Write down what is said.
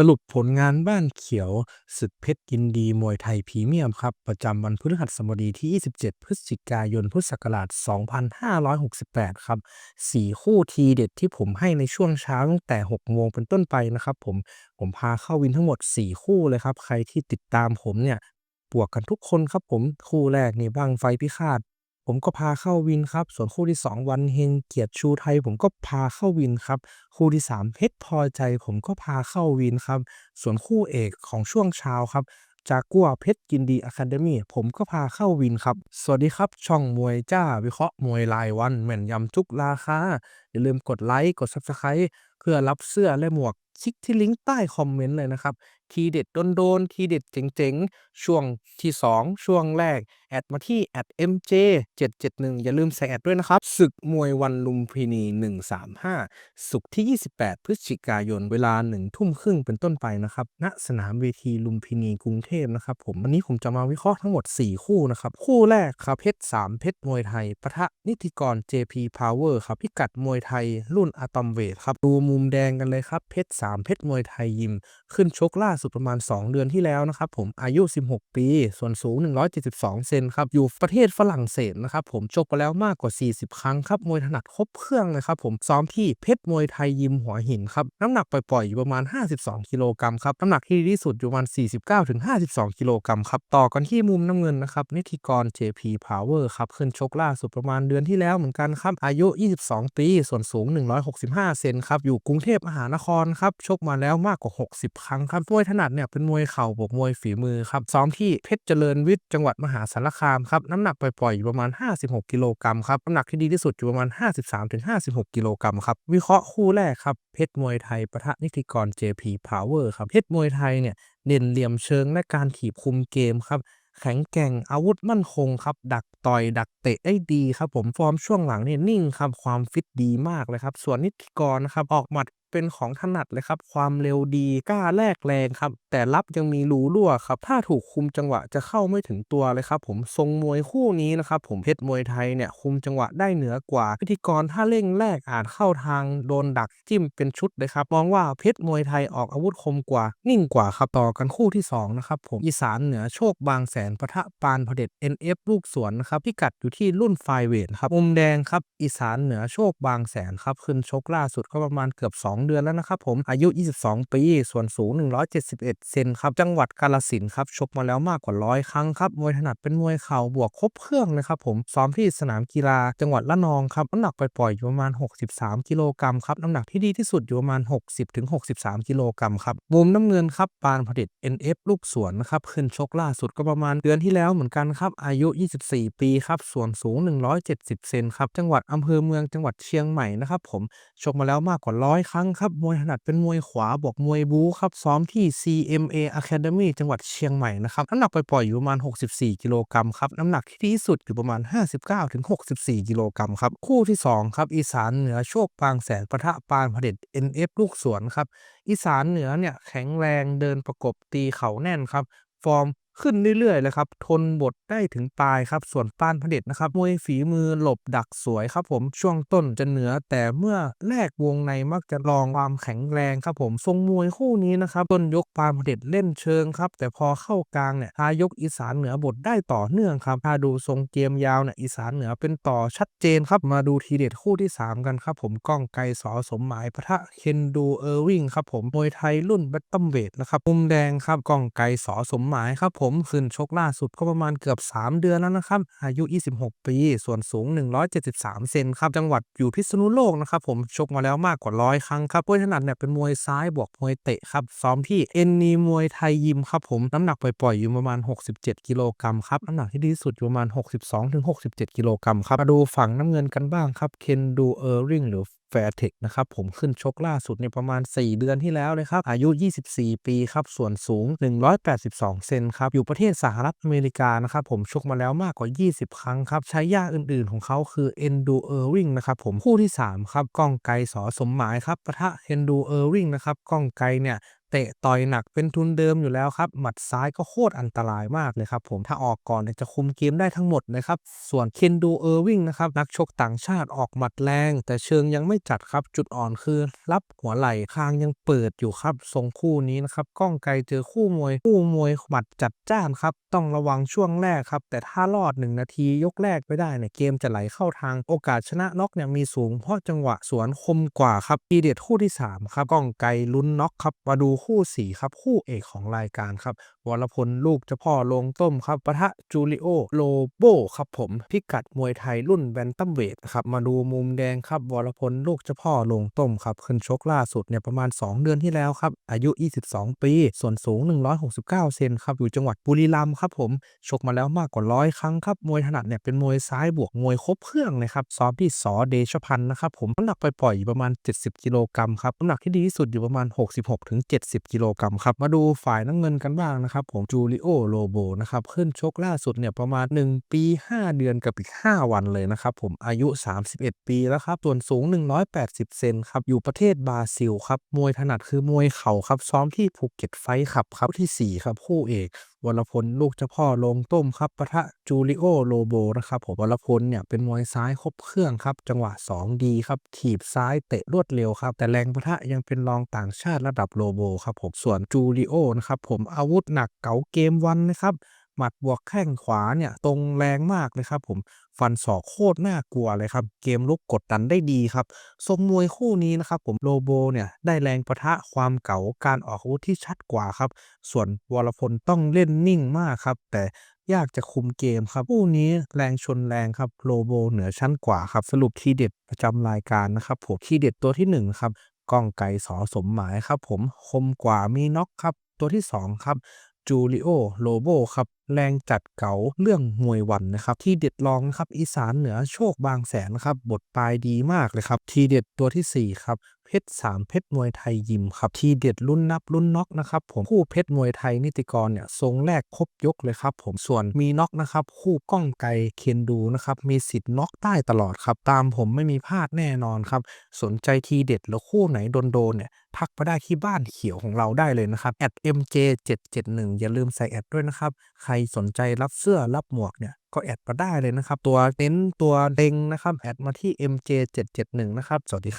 สรุปผลงานบ้านเขียวศึกเพชรยินดีมวยไทยพรีเมียมครับ ประจำวันพฤหัสบดีที่ 27 พฤศจิกายน พุทธศักราช 2568 ครับ 4 คู่ทีเด็ดที่ผมให้ในช่วงเช้าตั้งแต่ 6 โมงเป็นต้นไปนะครับผม ผมพาเข้าวินทั้งหมด 4 คู่เลยครับ ใครที่ติดตามผมเนี่ยบวกกันทุกคนครับผมคู่แรกนี่บั้งไฟพิฆาต ผมก็พาเข้าวินครับ ส่วนคู่ที่ 2 วันเฮงเกียรติชูไทย ผมก็พาเข้าวินครับ คู่ที่ 3 เพชรพอใจ ผมก็พาเข้าวินครับ ส่วนคู่เอกของช่วงเช้าครับจากกัวเพชรยินดีอะคาเดมี่ผมก็พาเข้าวินครับ สวัสดีครับช่องมวยจ้า วิเคราะห์มวยรายวันแม่นยำทุกราคาอย่าลืมกดไลค์กด Subscribe พื่อรับเสื้อและหมวกคลิกที่ลิงก์ใต้คอมเมนต์เลยนะครับ ทีเด็ดโดนๆ ทีเด็ดเจ๋งๆ ช่วงที่ 2 ช่วงแรก แอดมาที่แอด @mj 771อย่าลืมใส่แอดด้วยนะครับ ศึกมวยวันลุมพินี 135ศุกร์ที่ 28 พฤศจิกายนเวลา 1 ทุ่มครึ่งเป็นต้นไปนะครับ ณสนามเวทีลุมพินีกรุงเทพนะครับ ผมวันนี้ผมจะมาวิเคราะห์ทั้งหมด 4 คู่นะครับ คู่แรกครับเพชร3เพชรมวยไทยปะทะนิติกร JP Power ครับพิกัดมวยไทยรุ่นอะตอมเวทครับดูมุมมแดงกันเลยครับ เพชร3เพชรมวยไทยยิม ขึ้นชกล่าสุดประมาณ 2 เดือนที่แล้วนะครับผมอายุ 16 ปี ส่วนสูง 172 เซนครับ อยู่ประเทศฝรั่งเศสนะครับผมชกไปแล้วมากกว่า 40 ครั้งครับ มวยถนัดครบเครื่องเลยครับผมซ้อมที่เพชรมวยไทยยิมหัวหินครับ น้ำหนักปล่อยๆอยู่ประมาณ 52 กิโลกรัมครับ น้ำหนักที่ดีที่สุดอยู่ประมาณ 49-52 กิโลกรัมครับ ต่อกันที่มุมน้ำเงินนะครับนิติกร JP Power ครับขึ้นชกล่าสุดประมาณเดือนที่แล้วเหมือนกันครับอายุ 22 ปี ส่วนสูง 165 เซนครับอยู่กรุงเทพมหานครครับชกมาแล้วมากกว่า 60 ครั้งครับมวยถนัดเนี่ยเป็นมวยเข่าบวกมวยฝีมือครับซ้อมที่เพชรเจริญวิทย์จังหวัดมหาสารคามครับน้ำหนักปล่อยๆอยู่ประมาณ 56 กิโลกรัมครับน้ำหนักที่ดีที่สุดอยู่ประมาณ 53-56 กิโลกรัมครับวิเคราะห์คู่แรกครับเพชรมวยไทยประทะนิติกร JP Power ครับเพชรมวยไทยเนี่ยเด่นเหลี่ยมเชิงและการถีบคุมเกมครับ แข็งแกร่งอาวุธมั่นคงครับ ดักต่อย ดักเตะได้ดีครับผมฟอร์มช่วงหลังเนี่ยนิ่งครับความฟิตดีมากเลยครับ ส่วนนิติกรนะครับออกหมัด เป็นของถนัดเลยครับ ความเร็วดีกล้าแลกแรงครับ แต่รับยังมีรูรั่วครับ ถ้าถูกคุมจังหวะจะเข้าไม่ถึงตัวเลยครับ ผมทรงมวยคู่นี้นะครับผมเพชรมวยไทยเนี่ยคุมจังหวะได้เหนือกว่า พิธีกรถ้าเร่งแรกอาจเข้าทางโดนดักจิ้มเป็นชุดเลยครับมองว่าเพชรมวยไทยออกอาวุธคมกว่า นิ่งกว่าครับต่อกันคู่ที่2นะครับผมอีสานเหนือโชคบางแสนปะทะปานพเด็จ NF ลูกสวนนะครับพิกัดอยู่ที่รุ่นไฟเวทครับมุมแดงครับอีสานเหนือโชคบางแสนครับขึ้นชกล่าสุดก็ประมาณเกือบ2เดือนแล้วนะครับผมอายุ 22 ปี ส่วนสูง 171 เซนครับจังหวัดกาฬสินครับชกมาแล้วมากกว่าร้อยครั้งครับมวยถนัดเป็นมวยเข่าบวกครบเครื่องเลยครับผมซ้อมที่สนามกีฬาจังหวัดละนองครับน้ำหนักปล่อยๆอยู่ประมาณ 63 กิโลกรัมครับน้ำหนักที่ดีที่สุดอยู่ประมาณ 60-63 กิโลกรัมครับมุมน้ำเงินครับปานผลิต NF ลูกสวนนะครับขึ้นชกล่าสุดก็ประมาณเดือนที่แล้วเหมือนกันครับอายุ 24 ปีครับส่วนสูง 170 เซนครับจังหวัดอำเภอเมืองจังหวัดเชียงใหม่นะครับผมชกมาแล้วมากกว่าร้อยครั้งครับ มวยถนัดเป็นมวยขวาบวกมวยบู๊ครับ ซ้อมที่ CMA Academy จังหวัดเชียงใหม่นะครับ น้ำหนักปล่อยๆอยู่ประมาณ 64 กิโลกรัมครับ น้ำหนักที่ดีที่สุดอยู่ประมาณ 59-64 กิโลกรัมครับ คู่ที่ 2 ครับ อีสานเหนือโชคบางแสนปะทะปานพเด็จ NF ลูกสวนครับ อีสานเหนือเนี่ยแข็งแรงเดินประกบตีเข่าแน่นครับ ฟอร์ม ขึ้นเรื่อยๆเลยครับทนบทได้ถึงปลายครับส่วนปานพเด็จนะครับมวยฝีมือหลบดักสวยครับผมช่วงต้นจะเหนือ แต่เมื่อแรกวงในมักจะลองความแข็งแรงครับผมทรงมวยคู่นี้นะครับต้นยกปานพเด็จเล่นเชิงครับแต่พอเข้ากลางเนี่ยทายกอีสานเหนือบทได้ต่อเนื่องครับถ้าดูทรงเกมยาวเนี่ยอีสานเหนือเป็นต่อชัดเจนครับมาดูทีเด็ดคู่ที่ 3 กันครับผมก้องไกรสอสมหมายปะทะเคนดูเออร์วิงครับผมมวยไทยรุ่นแบตเตัมเวทนะครับมุมแดงครับก้องไกรสอสมหมายครับผมขึ้นชกล่าสุดก็ประมาณเกือบ 3 เดือนแล้วนะครับ อายุ 26 ปี ส่วนสูง 173 เซนครับ จังหวัดอยู่พิษณุโลกนะครับผม ชกมาแล้วมากกว่าร้อยครั้งครับมวยถนัดเนี่ยเป็นมวยซ้ายบวกมวยเตะครับ ซ้อมที่เอ็นนีมวยไทยยิมครับผม น้ำหนักปล่อยๆอยู่ประมาณ 67 กิโลกรัมครับ น้ำหนักที่ดีที่สุดอยู่ประมาณ 62-67 กิโลกรัมครับ มาดูฝั่งน้ำเงินกันบ้างครับ เคนดูเออร์ริงหรือ แฟร์เทคนะครับผมขึ้นชกล่าสุดในประมาณ 4 เดือนที่แล้วเลยครับ อายุ 24 ปีครับ ส่วนสูง 182 เซนครับ อยู่ประเทศสหรัฐอเมริกานะครับผมชกมาแล้วมากกว่า 20 ครั้งครับ ใช้ยาอื่นๆของเขาคือ Endo Irving นะครับผมคู่ที่ 3 ครับก้องไกรสอสมหมายครับปะทะ Endo Irving นะครับก้องไกรเนี่ย เตะต่อยหนักเป็นทุนเดิมอยู่แล้วครับ หมัดซ้ายก็โคตรอันตรายมากเลยครับผมถ้าออกก่อนจะคุมเกมได้ทั้งหมดเลยครับ ส่วนเคนดูเออร์วิงนะครับนักชกต่างชาติออกหมัดแรง แต่เชิงยังไม่จัดครับจุดอ่อนคือ รับหัวไหล่คางยังเปิดอยู่ครับทรงคู่นี้นะครับก้องไกลเจอคู่มวย คู่มวยหมัดจัดจ้านครับต้องระวังช่วงแรกครับแต่ถ้ารอด 1 นาทียกแรกไปได้เนี่ยเกมจะไหลเข้าทางโอกาสชนะน็อกเนี่ยมีสูงเพราะจังหวะสวนคมกว่าครับทีเด็ดคู่ที่3ครับก้องไกลลุ้นน็อกครับมาดูคู่4ครับคู่เอกของรายการครับวรพลลูกเจ้าพ่อลงต้มครับปะทะจูริโอโลโบครับผมพิกัดมวยไทยรุ่นแบนตัมเวทครับมาดูมุมแดงครับวรพลลูกเจ้าพ่อลงต้มครับขึ้นชกล่าสุดเนี่ยประมาณ 2 เดือนที่แล้วครับอายุ 22 ปี ส่วนสูง 169 เซนครับอยู่จังหวัดบุรีรัมย์ครับผมชกมาแล้วมากกว่าร้อยครั้งครับมวยถนัดเนี่ยเป็นมวยซ้ายบวกมวยครบเครื่องเลยครับซ้อมที่สอเดชพันธ์นะครับผมน้ำหนักไปปล่อยอยู่ประมาณ 70 กิโลกรัมครับน้ำหนักที่ดีที่สุดอยู่ประมาณ 66-70กิโลกรัมครับ มาดูฝ่ายน้ำเงินกันบ้างนะครับผมจูริโอโลโบนะครับขึ้นชกล่าสุดเนี่ยประมาณ 1 ปี 5 เดือนกับอีก 5 วันเลยนะครับผมอายุ 31 ปีแล้วครับส่วนสูง 180 เซนครับอยู่ประเทศบราซิลครับมวยถนัดคือมวยเข่าครับซ้อมที่ภูเก็ตไฟครับครับที่4ครับคู่เอกวรพลลูกเจ้าพ่อลงต้มครับปะทะจูริโอโลโบนะครับผมวรพลเนี่ยเป็นมวยซ้ายครบเครื่องครับ จังหวะ 2 ดีครับ ถีบซ้ายเตะรวดเร็วครับ แต่แรงปะทะยังเป็นรองต่างชาติระดับโลโบครับผมส่วนจูริโอนะครับผมอาวุธหนักเก๋าเกมวันนะครับ หมัดบวกแข้งขวาเนี่ยตรงแรงมากเลยครับผมฟันศอกโคตรน่ากลัวเลยครับ เกมลุกกดดันได้ดีครับทรงมวยคู่นี้นะครับผมโลโบเนี่ยได้แรงปะทะความเก๋าการออกอาวุธที่ชัดกว่าครับ ส่วนวรพลต้องเล่นนิ่งมากครับ แต่ยากจะคุมเกมครับคู่นี้แรงชนแรงครับโลโบเหนือชั้นกว่าครับ สรุปทีเด็ดประจำรายการนะครับผมทีเด็ดตัวที่หนึ่งครับก้องไก่สอสมหมายครับผมคมกว่ามีน็อกครับตัวที่สองครับ จูริโอโลโบครับ แรงจัดเก๋าเรื่องมวยวันนะครับ ที่เด็ดรองนะครับ อีสานเหนือโชคบางแสนนะครับ บทปลายดีมากเลยครับ ทีเด็ดตัวทีสี่4 ครับ เพชรสามเพชรมวยไทยยิมครับทีเด็ดรุ่นนับรุ่นน็อกนะครับผมคู่เพชรมวยไทยนิติกรเนี่ยทรงแรกครบยกเลยครับผมส่วนมีน็อกนะครับคู่ก้องไกลเคนดูนะครับมีสิทธิ์น็อกได้ตลอดครับตามผมไม่มีพลาดแน่นอนครับสนใจทีเด็ดแล้วคู่ไหนโดนๆเนี่ยทักมาได้ที่บ้านเขียวของเราได้เลยนะครับแอด @mj771 อย่าลืมใส่แอดด้วยนะครับ ใครสนใจรับเสื้อรับหมวกเนี่ยก็แอดมาได้เลยนะครับ ตัวเน้นตัวเต็งนะครับ แอดมาที่ mj771 นะครับ สวัสดีครับ